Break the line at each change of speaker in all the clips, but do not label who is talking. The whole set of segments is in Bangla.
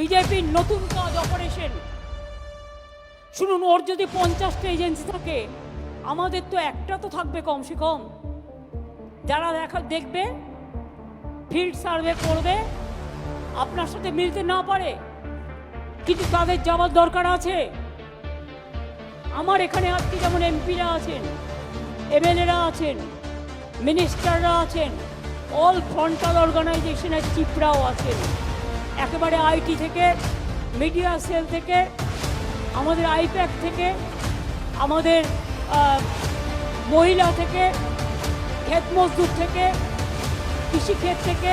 বিজেপির নতুন কাজ অপারেশন শুনুন, ওর যদি পঞ্চাশটা এজেন্সি থাকে, আমাদের তো একটা তো থাকবে কমসে কম। যারা দেখা, দেখবে ফিল্ড সার্ভে করবে, আপনার সাথে মিলতে না পারে, কিন্তু তাদের যাওয়ার দরকার আছে। আমার এখানে আজকে যেমন এমপিরা আছেন, এমএলএরা আছেন মিনিস্টাররা আছেন অল ফ্রন্টাল অর্গানাইজেশনের চিফরাও আছেন। একেবারে আইটি থেকে মিডিয়া সেল থেকে, আমাদের আইপ্যাক থেকে, আমাদের মহিলা থেকে, ক্ষেত মজদুর থেকে কৃষিক্ষেত থেকে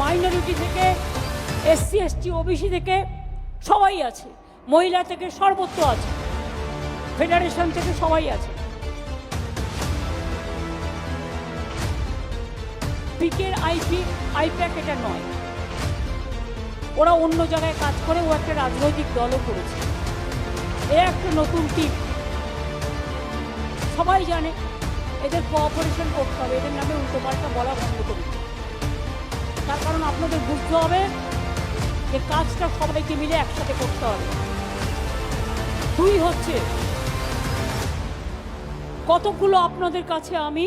মাইনরিটি থেকে এসসি এসটি ওবিসি থেকে সবাই আছে। মহিলা থেকে সর্বত্র আছে। ফেডারেশন থেকে সবাই আছে। পিকের আইপি আইপ্যাক এটা নয়। ওরা অন্য জায়গায় কাজ করে, ও একটা রাজনৈতিক দলও করেছে। এ একটা নতুন টিম সবাই জানে এদের কোঅপারেশন করতে হবে, এদের নামে উল্টোপাল্টা বলা বন্ধ করুন তার কারণ আপনাদের বুঝতে হবে যে কাজটা সবাইকে মিলে একসাথে করতে হবে। দুই হচ্ছে, কতগুলো আপনাদের কাছে আমি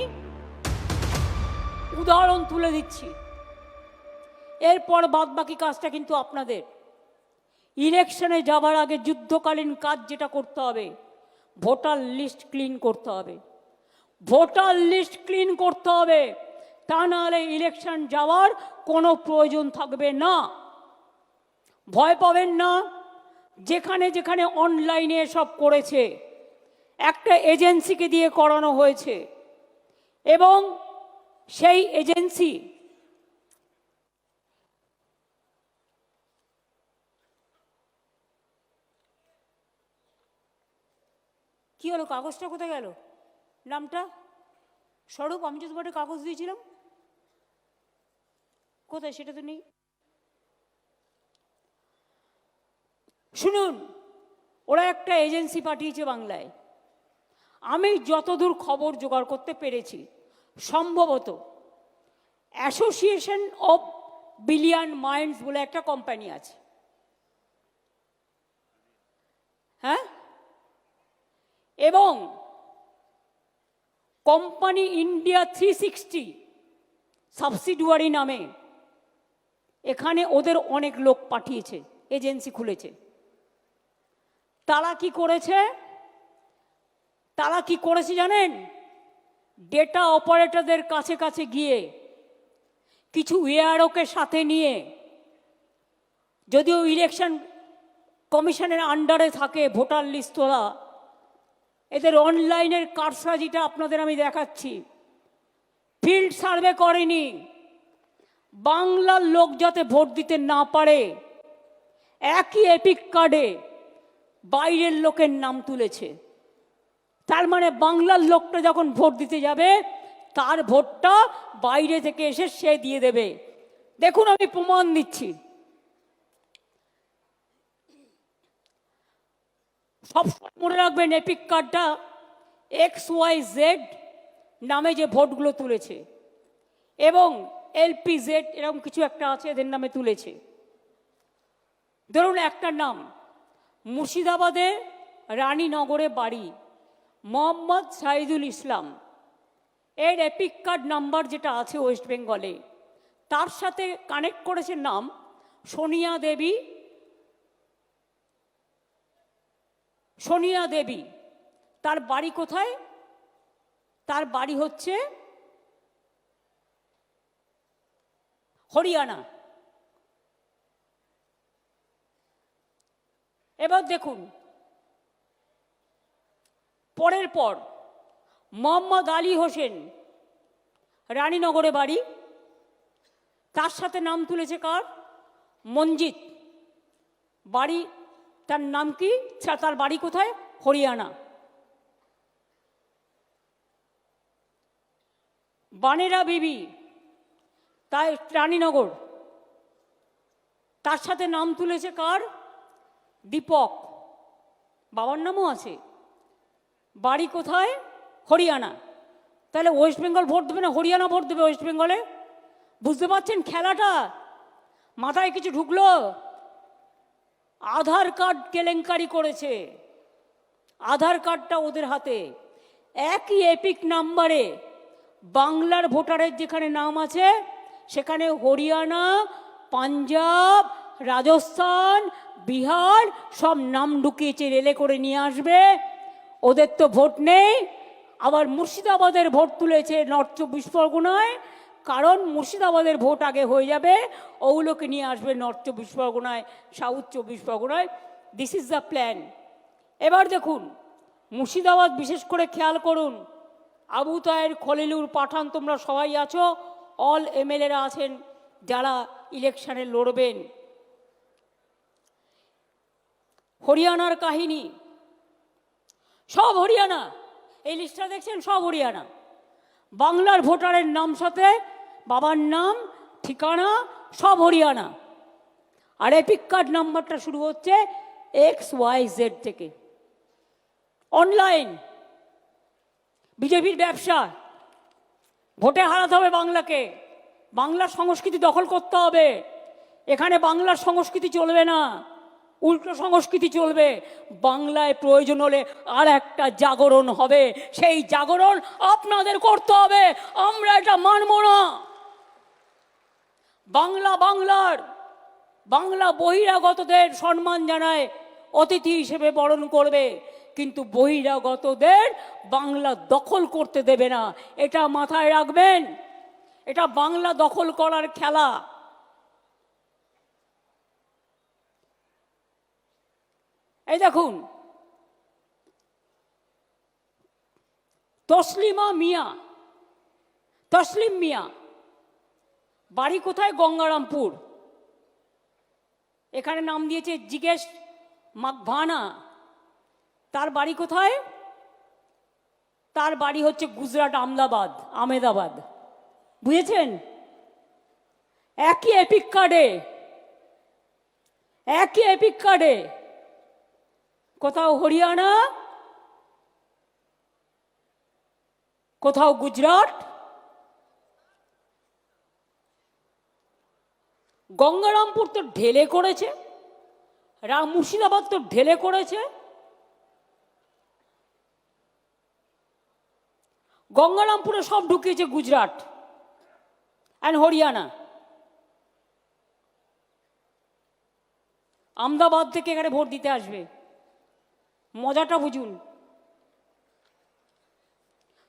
উদাহরণ তুলে দিচ্ছি। এরপর বাদ বাকি কাজটা কিন্তু আপনাদের। ইলেকশনে যাবার আগে যুদ্ধকালীন কাজ যেটা করতে হবে, ভোটার লিস্ট ক্লিন করতে হবে। ভোটার লিস্ট ক্লিন করতে হবে, তা নাহলে ইলেকশন যাওয়ার কোনো প্রয়োজন থাকবে না। ভয় পাবেন না, যেখানে যেখানে অনলাইনে সব করেছে, একটা এজেন্সিকে দিয়ে করানো হয়েছে। এবং সেই এজেন্সি কি হলো? কাগজটা কোথায় গেল? নামটা? স্বরূপ, আমি যে তোমাকে কাগজ দিয়েছিলাম। কোথায়? সেটা তো নেই। শুনুন, ওরা একটা এজেন্সি পাঠিয়েছে বাংলায়। আমি যতদূর খবর জোগাড় করতে পেরেছি, সম্ভবত অ্যাসোসিয়েশন অফ বিলিয়ন মাইন্ডস বলে একটা কোম্পানি আছে। হ্যাঁ? এবং company India three sixty subsidiary নামে এখানে ওদের অনেক লোক পাঠিয়েছে এজেন্সি খুলেছে। তারা কি করেছে? তারা কি করেছে জানেন? ডেটা অপারেটরদের কাছে কাছে গিয়ে কিছু এআরওকে সাথে নিয়ে যদিও ইলেকশন কমিশনের আন্ডারে থাকে, ভোটার লিস্ট তোলা এদের অনলাইনের কারসাজিটা আপনাদের আমি দেখাচ্ছি। ফিল্ড সার্ভে করেনি। বাংলার লোক যাতে ভোট দিতে না পারে, একই এপিক কার্ডে বাইরের লোকের নাম তুলেছে। তার মানে বাংলার লোকটা যখন ভোট দিতে যাবে, তার ভোটটা বাইরে থেকে এসে সে দিয়ে দেবে। দেখুন আমি প্রমাণ দিচ্ছি। সব মনে রাখবেন এপিক কার্ডটা এক্স ওয়াই জেড নামে যে ভোটগুলো তুলেছে এবং এলপি জেড এরকম কিছু একটা আছে এদের নামে তুলেছে। ধরুন একটা নাম, মুর্শিদাবাদে রানীনগরে বাড়ি, মোহাম্মদ সাইদুল ইসলাম। এর এপিক কার্ড নাম্বার যেটা আছে ওয়েস্ট বেঙ্গলে তার সাথে কানেক্ট করেছে নাম সোনিয়া দেবী সোনিয়া দেবী। তার বাড়ি কোথায়? তার বাড়ি হচ্ছে হরিয়ানা। এবার দেখুন, পরের পর মোহাম্মদ আলী হোসেন, রানীনগরে বাড়ি। তার সাথে নাম তুলেছে কার? মঞ্জিত। বাড়ি তার নাম কি? তার বাড়ি কোথায়? হরিয়ানা। বানেরা বিবি, তাই রানীনগর। তার সাথে নাম তুলেছে কার? দীপক। বাবার নামও আছে। বাড়ি কোথায়? হরিয়ানা। তাহলে ওয়েস্ট বেঙ্গল ভোট দেবে না হরিয়ানা ভোট দেবে ওয়েস্ট বেঙ্গলে? বুঝতে পারছেন খেলাটা? মাথায় কিছু ঢুকলো? আধার কার্ড কেলেঙ্কারি করেছে। আধার কার্ডটা ওদের হাতে। একই এপিক নাম্বারে বাংলার ভোটারের যেখানে নাম আছে, সেখানে হরিয়ানা, পাঞ্জাব, রাজস্থান, বিহার সব নাম ঢুকিয়েছে, রেলে করে নিয়ে আসবে। ওদের তো ভোট নেই। আবার মুর্শিদাবাদের ভোট তুলেছে নর্থ চব্বিশ পরগনায়। কারণ মুর্শিদাবাদের ভোট আগে হয়ে যাবে। ওগুলোকে নিয়ে আসবে নর্থ চব্বিশ পরগনায় সাউথ চব্বিশ পরগনায়। দিস ইজ দ্য প্ল্যান এবার দেখুন, মুর্শিদাবাদ বিশেষ করে খেয়াল করুন। আবু তায়ের খলিলুর, পাঠান, তোমরা সবাই আছো। অল এমএলএরা আছেন, যারা ইলেকশনে লড়বেন। হরিয়ানার কাহিনী। সব হরিয়ানা। এই লিস্টটা দেখছেন, সব হরিয়ানা। বাংলার ভোটারের নাম সাথে বাবার নাম, ঠিকানা, সব হরিয়ানা। আর এপিক কার্ড নাম্বারটা শুরু হচ্ছে এক্স ওয়াই জেড থেকে। অনলাইন বিজেপির ব্যবসা। ভোটে হারাতে হবে বাংলাকে। বাংলার সংস্কৃতি দখল করতে হবে। এখানে বাংলার সংস্কৃতি চলবে না। উল্টো সংস্কৃতি চলবে। বাংলায় প্রয়োজন হলে আর একটা জাগরণ হবে। সেই জাগরণ আপনাদের করতে হবে। আমরা এটা মানব না। বাংলা বাংলার, বাংলা বহিরাগতদের সম্মান জানায়, অতিথি হিসেবে বরণ করবে, কিন্তু বহিরাগতদের বাংলা দখল করতে দেবে না। এটা মাথায় রাখবেন, এটা বাংলা দখল করার খেলা। এই দেখুন, তসলিমা মিয়া, তসলিম মিয়া বাড়ি কোথায়? গঙ্গারামপুর। এখানে নাম দিয়েছে জিজ্ঞেস মাকভানা। তার বাড়ি কোথায়? তার বাড়ি হচ্ছে গুজরাট, আমদাবাদ, আমেদাবাদ। বুঝেছেন? একই এপিক কার্ডে। একই এপিক কার্ডে। কোথাও হরিয়ানা, কোথাও গুজরাট গঙ্গারামপুর তো ঢেলে করেছে, রাম মুর্শিদাবাদ তো ঢেলে করেছে। গঙ্গারামপুরে সব ঢুকিয়েছে গুজরাট অ্যান্ড হরিয়ানা। আমদাবাদ থেকে এখানে ভোট দিতে আসবে। মজাটা বুঝুন,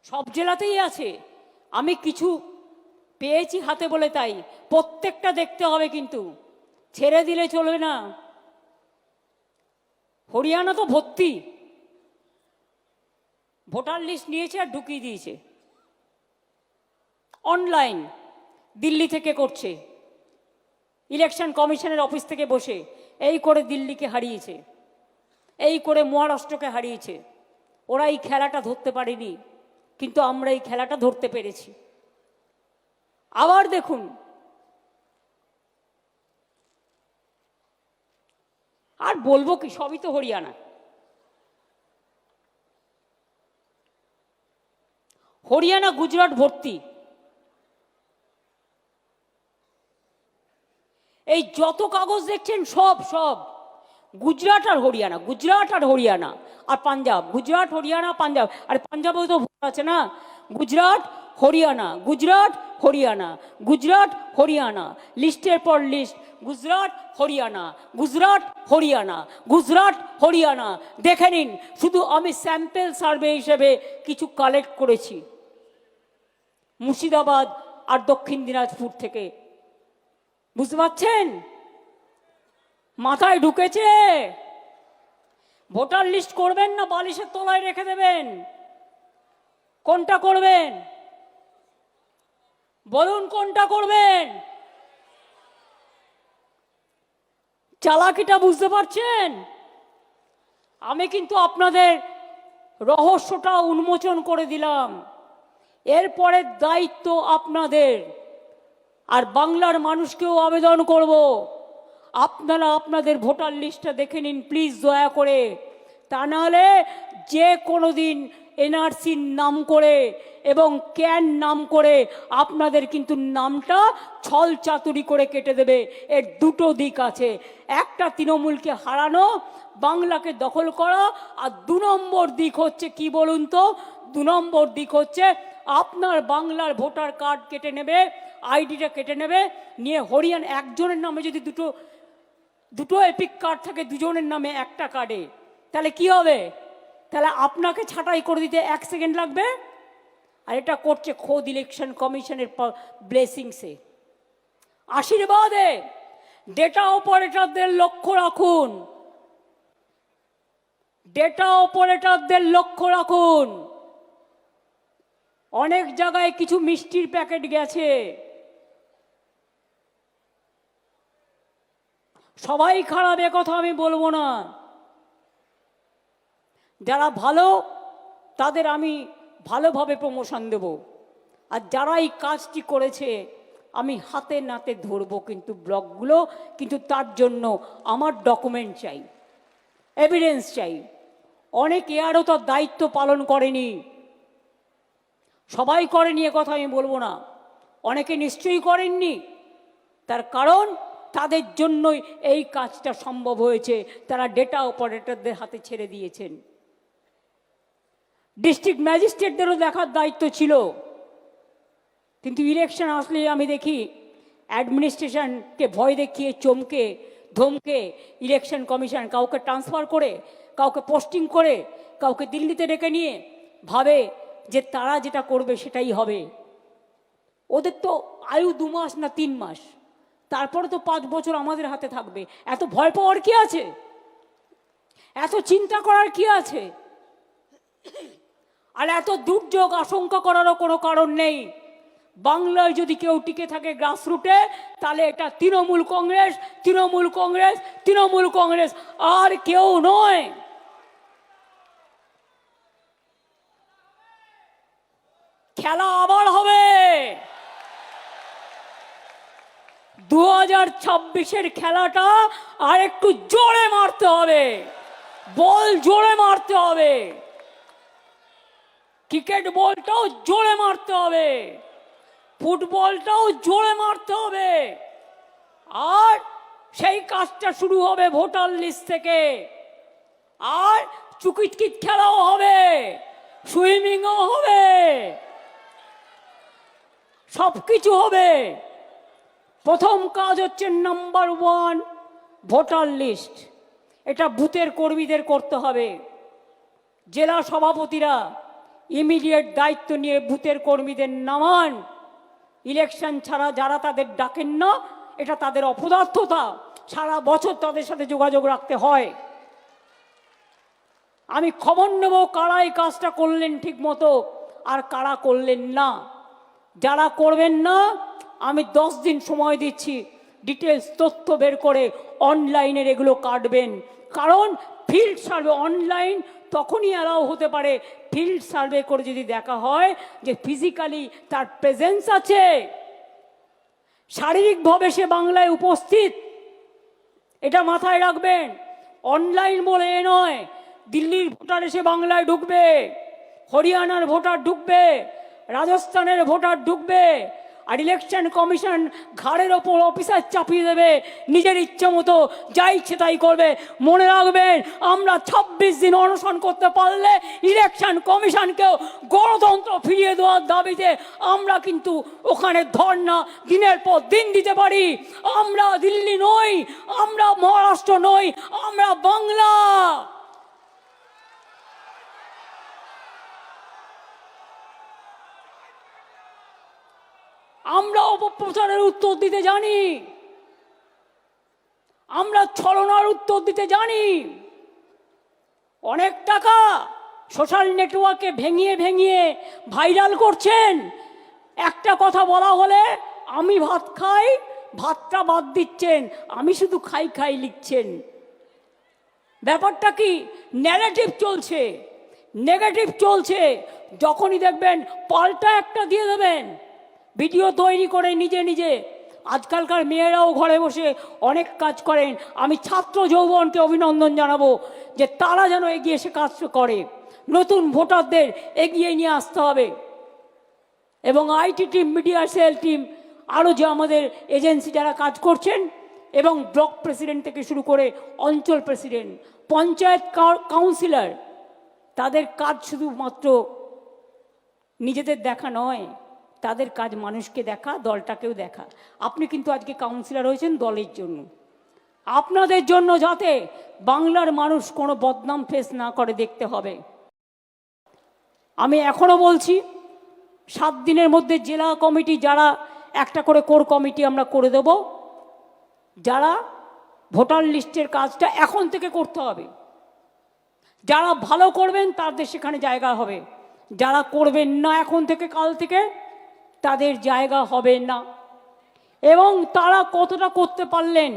সব জেলাতেই আছে। আমি কিছু পেয়েছি হাতে বলে তাই। প্রত্যেকটা দেখতে হবে কিন্তু। ছেড়ে দিলে চলবে না। হরিয়ানা তো ভর্তি। ভোটার লিস্ট নিয়েছে আর ঢুকিয়ে দিয়েছে। অনলাইন দিল্লি থেকে করছে। ইলেকশন কমিশনের অফিস থেকে বসে এই করে দিল্লিকে হারিয়েছে। এই করে মহারাষ্ট্রকে হারিয়েছে। ওরা এই খেলাটা ধরতে পারেনি। কিন্তু আমরা এই খেলাটা ধরতে পেরেছি। আবার দেখুন। আর বলব কি, সবই তো হরিয়ানা। হরিয়ানা, গুজরাট ভর্তি। এই যত কাগজ দেখছেন, সব সব। গুজরাট আর হরিয়ানা, গুজরাট আর হরিয়ানা। আর পাঞ্জাব, গুজরাট, হরিয়ানা, পাঞ্জাব। আর পাঞ্জাবেও তো ভোট আছে না? গুজরাট হরিয়ানা, গুজরাট হরিয়ানা গুজরাট, হরিয়ানা, লিস্টের পর লিস্ট, গুজরাট, হরিয়ানা গুজরাট হরিয়ানা গুজরাট, হরিয়ানা, দেখে নিন, শুধু আমি স্যাম্পেল সার্ভে হিসেবে কিছু কালেক্ট করেছি। মুর্শিদাবাদ আর দক্ষিণ দিনাজপুর থেকে। বুঝতে পারছেন? মাথায় ঢুকেছে। ভোটার লিস্ট করবেন না, বালিশের তলায় রেখে দেবেন। কোনটা করবেন? বলুন কোনটা করবেন? চালাকিটা বুঝতে পারছেন? আমি কিন্তু আপনাদের রহস্যটা উন্মোচন করে দিলাম। এরপরের দায়িত্ব আপনাদের। আর বাংলার মানুষকেও আবেদন করব। আপনারা আপনাদের ভোটার লিস্টটা দেখে নিন, প্লিজ দয়া করে। তা নাহলে যে কোনো দিন এনআরসির নাম করে এবং ক্যান নাম করে আপনাদের কিন্তু নামটা ছল চাতুরি করে কেটে দেবে। এর দুটো দিক আছে। একটা তৃণমূলকে হারানো, বাংলাকে দখল করা, আর দু নম্বর দিক হচ্ছে কি বলুন তো? দু নম্বর দিক হচ্ছে আপনার বাংলার ভোটার কার্ড কেটে নেবে, আইডিটা কেটে নেবে, নিয়ে হরিয়ান একজনের নামে যদি দুটো দুটো এপিক কার্ড থাকে, দুজনের নামে একটা কার্ডে, তাহলে কি হবে? তাহলে আপনাকে ছাঁটাই করে দিতে এক সেকেন্ড লাগবে। আর এটা করছে খোদ ইলেকশন কমিশনের ব্লেসিংসে। আশীর্বাদে। ডেটা অপারেটরদের লক্ষ্য রাখুন। ডেটা অপারেটরদের লক্ষ্য রাখুন। অনেক জায়গায় কিছু মিষ্টির প্যাকেট গেছে। সবাই খারাপ কথা আমি বলব না। যারা ভালো, তাদের আমি ভালোভাবে প্রমোশন দেব। আর যারা এই কাজটি করেছে, আমি হাতে নাতে ধরবো কিন্তু ব্লকগুলো কিন্তু তার জন্য আমার ডকুমেন্ট চাই এভিডেন্স চাই। অনেকে আরও তার দায়িত্ব পালন করেনি। সবাই করেনি এ কথা আমি বলব না। অনেকে নিশ্চয়ই করেননি। তার কারণ, তাদের জন্যই এই কাজটা সম্ভব হয়েছে। তারা ডেটা অপারেটরদের হাতে ছেড়ে দিয়েছেন। ডিস্ট্রিক্ট ম্যাজিস্ট্রেটদেরও দেখার দায়িত্ব ছিল। কিন্তু ইলেকশন আসলে আমি দেখি অ্যাডমিনিস্ট্রেশনকে ভয় দেখিয়ে, চমকে, ধমকে ইলেকশন কমিশন কাউকে ট্রান্সফার করে, কাউকে পোস্টিং করে, কাউকে দিল্লিতে ডেকে নিয়ে ভাবে যে তারা যেটা করবে সেটাই হবে। ওদের তো আয়ু দু মাস না তিন মাস। তারপরে তো পাঁচ বছর আমাদের হাতে থাকবে। এত ভয় পাওয়ার কি আছে? এত চিন্তা করার কি আছে? আর এত দুর্যোগ, আশঙ্কা করারও কোনো কারণ নেই। বাংলায় যদি কেউ টিকে থাকে গ্রাসরুটে, তাহলে এটা তৃণমূল কংগ্রেস তৃণমূল কংগ্রেস তৃণমূল কংগ্রেস, আর কেউ নয়। খেলা আবার হবে। দু হাজার ছাব্বিশের খেলাটা আর একটু জোরে মারতে হবে। বল জোরে মারতে হবে। ক্রিকেট বলটাও জোরে মারতে হবে। ফুটবলটাও জোরে মারতে হবে। আর সেই কাজটা শুরু হবে ভোটার লিস্ট থেকে। আর চুকিটকিট খেলাও হবে, সুইমিংও হবে সব কিছু হবে। প্রথম কাজ হচ্ছে নাম্বার ওয়ান, ভোটার লিস্ট। এটা বুথের কর্মীদের করতে হবে। জেলা সভাপতিরা ইমিডিয়েট দায়িত্ব নিয়ে বুথের কর্মীদের নামান। ইলেকশন ছাড়া যারা তাদের ডাকেন না, এটা তাদের অপদার্থতা। সারা বছর তাদের সাথে যোগাযোগ রাখতে হয়। আমি খবর নেব কারা এই কাজটা করলেন ঠিক মতো আর কারা করলেন না। যারা করবেন না, আমি দশ দিন সময় দিচ্ছি। ডিটেলস, তথ্য বের করে অনলাইনের এগুলো কাটবেন। কারণ ফিল্ড সার্ভে অনলাইন তখনই অ্যালাউ হতে পারে ফিল্ড সার্ভে করে যদি দেখা হয় যে ফিজিক্যালি তার প্রেজেন্স আছে। শারীরিকভাবে সে বাংলায় উপস্থিত। এটা মাথায় রাখবেন। অনলাইন বলে এ নয়, দিল্লির ভোটার এসে বাংলায় ঢুকবে, হরিয়ানার ভোটার ঢুকবে, রাজস্থানের ভোটার ঢুকবে আর ইলেকশন কমিশন ঘাড়ের ওপর অফিসার চাপিয়ে দেবে। নিজের ইচ্ছে মতো যা ইচ্ছে তাই করবে। মনে রাখবেন, আমরা ছাব্বিশ দিন অনশন করতে পারলে ইলেকশন কমিশনকেও গণতন্ত্র ফিরিয়ে দেওয়ার দাবিতে আমরা কিন্তু ওখানে ধর্ণা দিনের পর দিন দিতে পারি। আমরা দিল্লি নই, আমরা মহারাষ্ট্র নই, আমরা বাংলা। আমরা অপপ্রচারের উত্তর দিতে জানি। আমরা ছলনার উত্তর দিতে জানি। অনেক টাকা সোশ্যাল নেটওয়ার্কে ভেঙিয়ে ভেঙিয়ে ভাইরাল করছেন। একটা কথা বলা হলে, আমি ভাত খাই, ভাতটা বাদ দিচ্ছেন, আমি শুধু খাই খাই লিখছেন। ব্যাপারটা কি? নেগেটিভ চলছে। নেগেটিভ চলছে। যখনই দেখবেন পাল্টা একটা দিয়ে দেবেন। ভিডিও তৈরি করে নিজে নিজে। আজকালকার মেয়েরাও ঘরে বসে অনেক কাজ করেন। আমি ছাত্র যৌবনকে অভিনন্দন জানাব যে তারা যেন এগিয়ে এসে কাজ করে। নতুন ভোটারদের এগিয়ে নিয়ে আসতে হবে। এবং IT team, media, cell team, আরও যে আমাদের এজেন্সি যারা কাজ করছেন এবং ব্লক প্রেসিডেন্ট থেকে শুরু করে অঞ্চল প্রেসিডেন্ট, পঞ্চায়েত কাউ- কাউন্সিলর, তাদের কাজ শুধুমাত্র নিজেদের দেখা নয় তাদের কাজ মানুষকে দেখা, দলটাকেও দেখা। আপনি কিন্তু আজকে কাউন্সিলর হয়েছেন দলের জন্য। আপনাদের জন্য যাতে বাংলার মানুষ কোনো বদনাম ফেস না করে দেখতে হবে। আমি এখনও বলছি, সাত দিনের মধ্যে জেলা কমিটি যারা, একটা করে কোর কমিটি আমরা করে দেব। যারা ভোটার লিস্টের কাজটা এখন থেকে করতে হবে। যারা ভালো করবেন, তাদের সেখানে জায়গা হবে। যারা করবেন না এখন থেকে, কাল থেকে তাদের জায়গা হবে না। এবং তারা কতটা করতে পারলেন,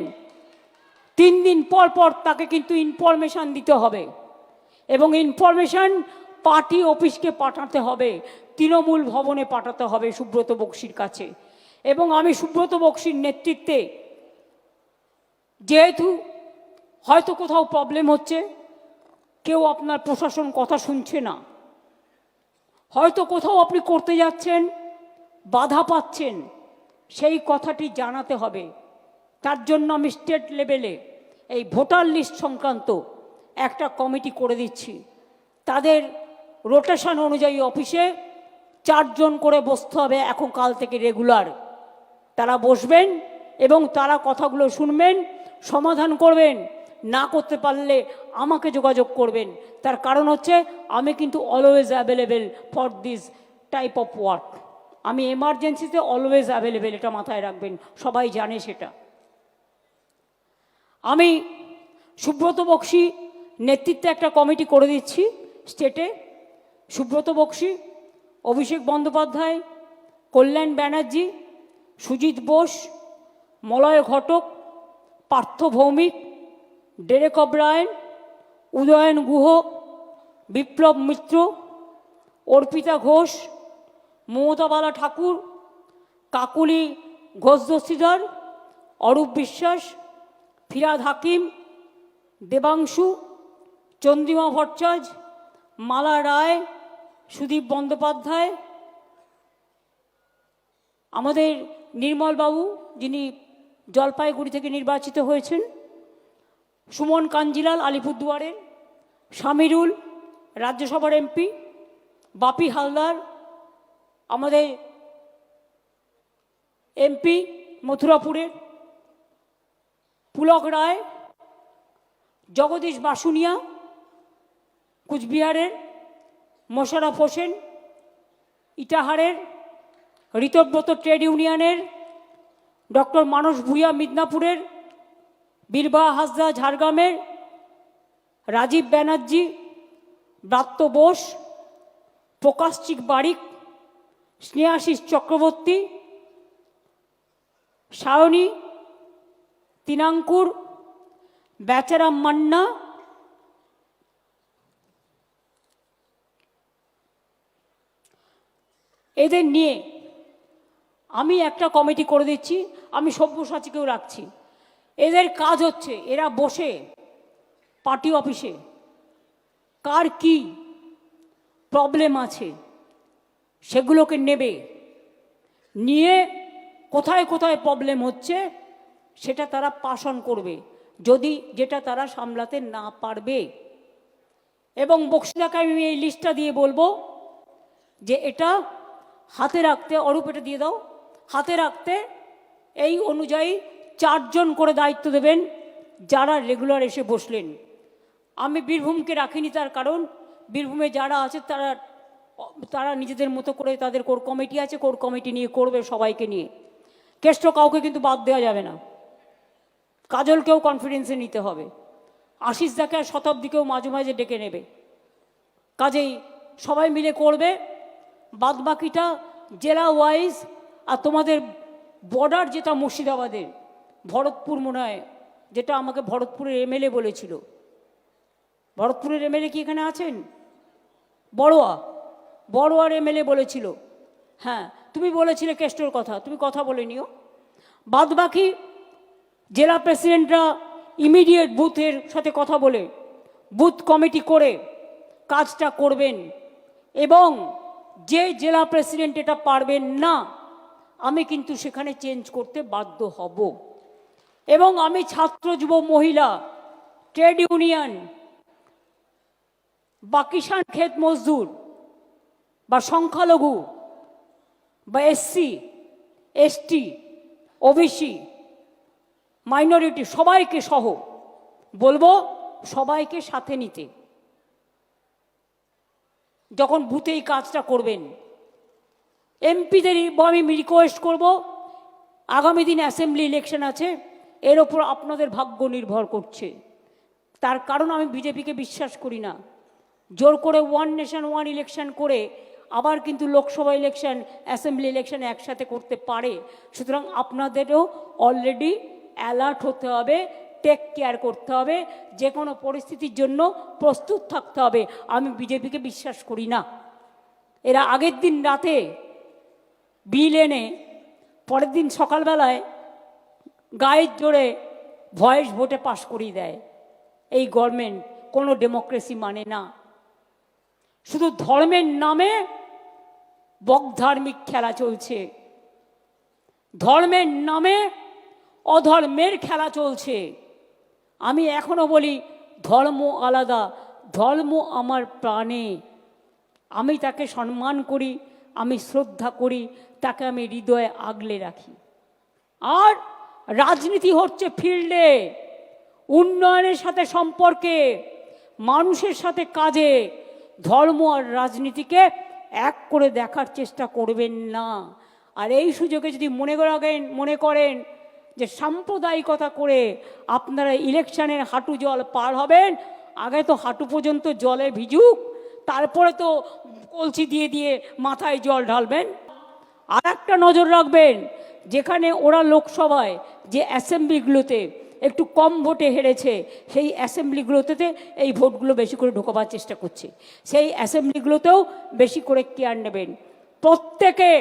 তিন দিন পর পর তাকে কিন্তু ইনফরমেশান দিতে হবে। এবং ইনফরমেশান পার্টি অফিসকে পাঠাতে হবে, তৃণমূল ভবনে পাঠাতে হবে সুব্রত বক্সির কাছে। এবং আমি সুব্রত বক্সির নেতৃত্বে যেহেতু হয়তো কোথাও প্রবলেম হচ্ছে, কেউ আপনার প্রশাসন কথা শুনছে না। হয়তো কোথাও আপনি করতে যাচ্ছেন বাধা পাচ্ছেন, সেই কথাটি জানাতে হবে। তার জন্য আমি স্টেট লেভেলে এই ভোটার লিস্ট সংক্রান্ত একটা কমিটি করে দিচ্ছি। তাদের রোটেশন অনুযায়ী অফিসে চারজন করে বসতে হবে এখন কাল থেকে রেগুলার তারা বসবেন এবং তারা কথাগুলো শুনবেন, সমাধান করবেন। না করতে পারলে আমাকে যোগাযোগ করবেন। তার কারণ হচ্ছে, আমি কিন্তু always available for this type of work আমি এমার্জেন্সিতে অলওয়েজ অ্যাভেলেবেল এটা মাথায় রাখবেন, সবাই জানে সেটা। আমি সুব্রত বক্সি নেতৃত্বে একটা কমিটি করে দিচ্ছি স্টেটে সুব্রত বক্সি, অভিষেক বন্দ্যোপাধ্যায়, কল্যাণ ব্যানার্জি, সুজিত বোস, মলয় ঘটক, পার্থ ভৌমিক, ডেরেক অব্রায়ন, উদয়ন গুহ, বিপ্লব মিত্র, অর্পিতা ঘোষ মমতাবালা ঠাকুর, কাকুলি ঘোষ দস্তিদার অরূপ বিশ্বাস, ফিরাদ হাকিম, দেবাংশু, চন্দ্রিমা ভট্টাচার্য, মালা রায়, সুদীপ বন্দ্যোপাধ্যায়, আমাদের নির্মলবাবু যিনি জলপাইগুড়ি থেকে নির্বাচিত হয়েছেন, সুমন কাঞ্জিলাল আলিপুরদুয়ারের সামিরুল রাজ্যসভার এমপি, বাপি হালদার আমাদের এমপি মথুরাপুরের পুলক রায়, জগদীশ বাসুনিয়া, কুচবিহারের মোশারফ হোসেন, ইটাহারের ঋতব্রত ট্রেড ইউনিয়নের ডক্টর মানস ভূঁইয়া, মিদনাপুরের বীরবাহা হাসদা ঝাড়গ্রামের রাজীব ব্যানার্জি, ব্রাত্য বোস প্রকাশচিক বারিক স্নেহাশিস চক্রবর্তী সায়নী তিনাঙ্কুর বেচারাম মান্না, এদের নিয়ে আমি একটা কমিটি করে দিচ্ছি, আমি সব্যসাচীকেও রাখছি। এদের কাজ হচ্ছে, এরা বসে পার্টি অফিসে, কার কি প্রবলেম আছে? সেগুলোকে নেবে। নিয়ে কোথায় কোথায় প্রবলেম হচ্ছে, সেটা তারা পাস অন করবে, যদি যেটা তারা সামলাতে না পারবে। এবং বক্সিদাকে আমি এই লিস্টটা দিয়ে বলব যে এটা হাতে রাখতে, অরূপ এটা দিয়ে দাও, হাতে রাখতে এই অনুযায়ী চারজন করে দায়িত্ব দেবেন যারা রেগুলার এসে বসলেন। আমি বীরভূমকে রাখিনি তার কারণ, বীরভূমে যারা আছে তারা তারা নিজেদের মতো করে তাদের কোর কমিটি আছে, কোর কমিটি নিয়ে করবে সবাইকে নিয়ে। কেষ্ট কাউকে কিন্তু বাদ দেওয়া যাবে না। কাজলকেও কনফিডেন্সে নিতে হবে। আশিস দাকে আর শতাব্দীকেও মাঝে মাঝে ডেকে নেবে। কাজেই সবাই মিলে করবে। বাদ বাকিটা জেলা ওয়াইজ আর তোমাদের বর্ডার যেটা মুর্শিদাবাদের, ভরতপুর মনে হয়, যেটা আমাকে ভরতপুরের এমএলএ বলেছিল। ভরতপুরের এমএলএ কি এখানে আছেন? বড়োয়া। বড়োয়ার এমএলএ বলেছিল। হ্যাঁ তুমি বলেছিলে কেষ্টর কথা, তুমি কথা বলে নিও। বাদ বাকি জেলা প্রেসিডেন্টরা ইমিডিয়েট বুথের সাথে কথা বলে, বুথ কমিটি করে কাজটা করবেন এবং যে জেলা প্রেসিডেন্ট এটা পারবেন না, আমি কিন্তু সেখানে চেঞ্জ করতে বাধ্য হব। এবং আমি ছাত্র, যুব, মহিলা, ট্রেড ইউনিয়ন বা কিষাণ ক্ষেত মজদুর বা সংখ্যালঘু, বা এসসি এসটি ওবিসি মাইনরিটি সবাইকে সহ, বলব সবাইকে সাথে নিতে। যখন বুথে এই কাজটা করবেন এমপিদের আমি রিকোয়েস্ট করব, আগামী দিন অ্যাসেম্বলি ইলেকশন আছে, এর ওপর আপনাদের ভাগ্য নির্ভর করছে। তার কারণ আমি বিজেপিকে বিশ্বাস করি না। জোর করে ওয়ান নেশন ওয়ান ইলেকশন করে আবার কিন্তু লোকসভা ইলেকশন অ্যাসেম্বলি ইলেকশন একসাথে করতে পারে। সুতরাং আপনাদেরও অলরেডি অ্যালার্ট হতে হবে টেক কেয়ার করতে হবে, যে কোনো পরিস্থিতির জন্য প্রস্তুত থাকতে হবে। আমি বিজেপিকে বিশ্বাস করি না। এরা আগের দিন রাতে বিল এনে, পরের দিন সকালবেলায় গায়ের জোরে ভয়েস ভোটে পাশ করিয়ে দেয়। এই গভর্নমেন্ট কোনো ডেমোক্রেসি মানে না। শুধু ধর্মের নামে বকধার্মিক খেলা চলছে। ধর্মের নামে অধর্মের খেলা চলছে। আমি এখনও বলি, ধর্ম আলাদা, ধর্ম আমার প্রাণে। আমি তাকে সম্মান করি, আমি শ্রদ্ধা করি, তাকে আমি হৃদয়ে আগলে রাখি। আর রাজনীতি হচ্ছে ফিল্ডে, উন্নয়নের সাথে সম্পর্কে, মানুষের সাথে কাজে। ধর্ম আর রাজনীতিকে এক করে দেখার চেষ্টা করবেন না। আর এই সুযোগে যদি মনে করেন মনে করেন যে সাম্প্রদায়িকতা করে আপনারা ইলেকশনের হাঁটু জল পার হবেন, আগে তো হাঁটু পর্যন্ত জলে ভিজুক, তারপরে তো কলসি দিয়ে দিয়ে মাথায় জল ঢালবেন। আর একটা নজর রাখবেন, যেখানে ওরা লোকসভায় যে অ্যাসেম্বলিগুলোতে একটু কম ভোটে হেরেছে, সেই অ্যাসেম্বলিগুলোতে এই ভোটগুলো বেশি করে ঢোকাবার চেষ্টা করছে। সেই অ্যাসেম্বলিগুলোতেও বেশি করে কেয়ার নেবেন। প্রত্যেকে